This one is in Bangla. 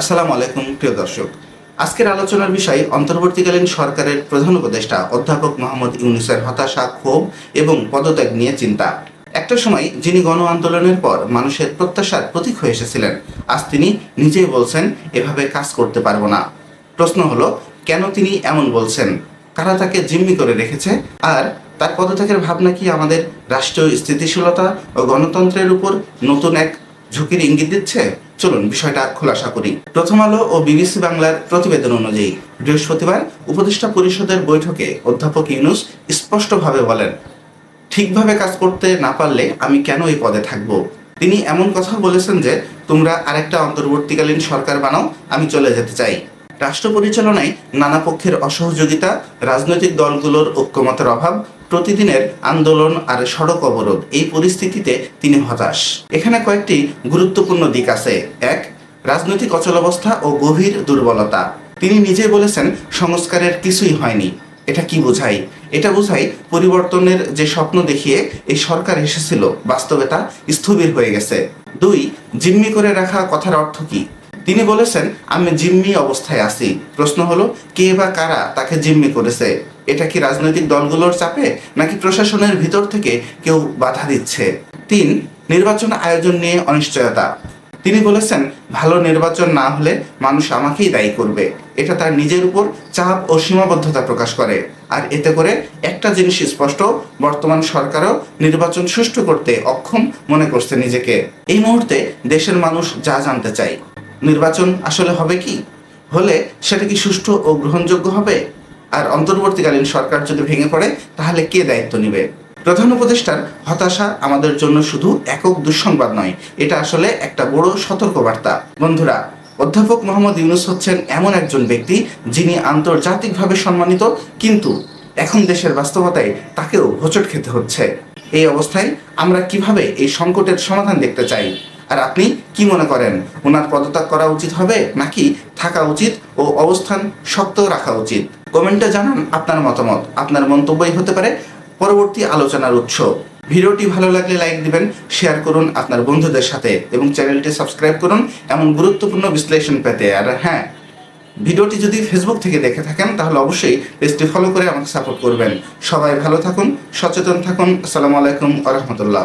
আসসালামু আলাইকুম, প্রিয় দর্শক। আজকের আলোচনার বিষয়, অন্তর্বর্তীকালীন সরকারের প্রধান উপদেষ্টা অধ্যাপক মোহাম্মদ ইউনুসের হতাশা, ক্ষোভ এবং পদত্যাগ নিয়ে চিন্তা। একটা সময় যিনি গণ আন্দোলনের পর মানুষের প্রত্যাশার প্রতীক হয়ে এসেছিলেন, আজ তিনি নিজেই বলছেন, এভাবে কাজ করতে পারব না। প্রশ্ন হলো, কেন তিনি এমন বলছেন? কারা তাকে জিম্মি করে রেখেছে? আর তার পদত্যাগের ভাবনা কি আমাদের রাষ্ট্রীয় স্থিতিশীলতা ও গণতন্ত্রের উপর নতুন এক ঝুঁকির ইঙ্গিত দিচ্ছে? চলুন, বিষয়টা খোলাসা করি। প্রথম আলো ও বিবিসি বাংলার প্রতিবেদন অনুযায়ী বৃহস্পতিবার উপদেষ্টা পরিষদের বৈঠকে অধ্যাপক ইউনুস স্পষ্টভাবে বলেন, ঠিকভাবে কাজ করতে না পারলে আমি কেন এই পদে থাকব? তিনি এমন কথা বলেছেন যে, তোমরা আরেকটা অন্তর্বর্তীকালীন সরকার বানাও, আমি চলে যেতে চাই। রাষ্ট্র পরিচালনায় নানা পক্ষের অসহযোগিতা, রাজনৈতিক দলগুলোর ঐক্যমতের অভাব প্রতিদিনের আন্দোলন আর সড়ক অবরোধ, এই পরিস্থিতিতে তিনি হতাশ। এখানে কয়েকটি গুরুত্বপূর্ণ দিক আছে। এক, রাজনৈতিক অচলাবস্থা ও গভীর দুর্বলতা। তিনি নিজে বলেছেন, সংস্কারের কিছুই হয়নি। এটা কি বোঝায়? এটা বোঝায় পরিবর্তনের যে স্বপ্ন দেখিয়ে এই সরকার এসেছিল। বাস্তবেতা স্থবির হয়ে গেছে। দুই, জিম্মি করে রাখা কথার অর্থ কি? তিনি বলেছেন, আমি জিম্মি অবস্থায় আছি। প্রশ্ন হলো, কে বা কারা তাকে জিম্মি করেছে? এটা কি রাজনৈতিক দলগুলোর চাপে, নাকি প্রশাসনের ভিতর থেকে কেউ বাধা দিচ্ছে? তিন, নির্বাচন আয়োজন নিয়ে অনিশ্চয়তা। তিনি বলেছেন, ভালো নির্বাচন না হলে মানুষ আমাকেই দায়ী করবে। এটা তার নিজের উপর চাপ ও সীমাবদ্ধতা প্রকাশ করে। আর এতে করে একটা জিনিস স্পষ্ট, বর্তমান সরকারও নির্বাচন সুষ্ঠু করতে অক্ষম মনে করছে নিজেকে। এই মুহূর্তে দেশের মানুষ যা জানতে চায়। নির্বাচন আসলে হবে কি? হলে সেটা কি সুষ্ঠু ও গ্রহণযোগ্য হবে? আর অন্তর্বর্তীকালীন সরকার যদি ভেঙে পড়ে, তাহলে কে দায়িত্ব নেবে? প্রধান উপদেষ্টার হতাশা আমাদের জন্য শুধু একক দুঃসংবাদ নয়, এটা আসলে একটা বড় সতর্কবার্তা। বন্ধুরা, অধ্যাপক মোহাম্মদ ইউনুস হচ্ছেন এমন একজন ব্যক্তি যিনি আন্তর্জাতিকভাবে সম্মানিত, কিন্তু এখন দেশের বাস্তবতায় তাকেও হোঁচট খেতে হচ্ছে। এই অবস্থায় আমরা কীভাবে এই সংকটের সমাধান দেখতে চাই? আর আপনি কি মনে করেন, ওনার পদত্যাগ করা উচিত হবে নাকি থাকা উচিত ও অবস্থান শক্ত রাখা উচিত? কমেন্টে জানান আপনার মতামত, আপনার মন্তব্যই হতে পারে পরবর্তী আলোচনার উৎস। ভিডিওটি ভালো লাগলে লাইক দিবেন, শেয়ার করুন আপনার বন্ধুদের সাথে এবং চ্যানেলটি সাবস্ক্রাইব করুন এমন গুরুত্বপূর্ণ বিশ্লেষণ পেতে। আর হ্যাঁ ভিডিওটি যদি ফেসবুক থেকে দেখে থাকেন, তাহলে অবশ্যই পেজটি ফলো করে আমাকে সাপোর্ট করবেন। সবাই ভালো থাকুন, সচেতন থাকুন। আসসালামু আলাইকুম আ রহমতুল্লাহ।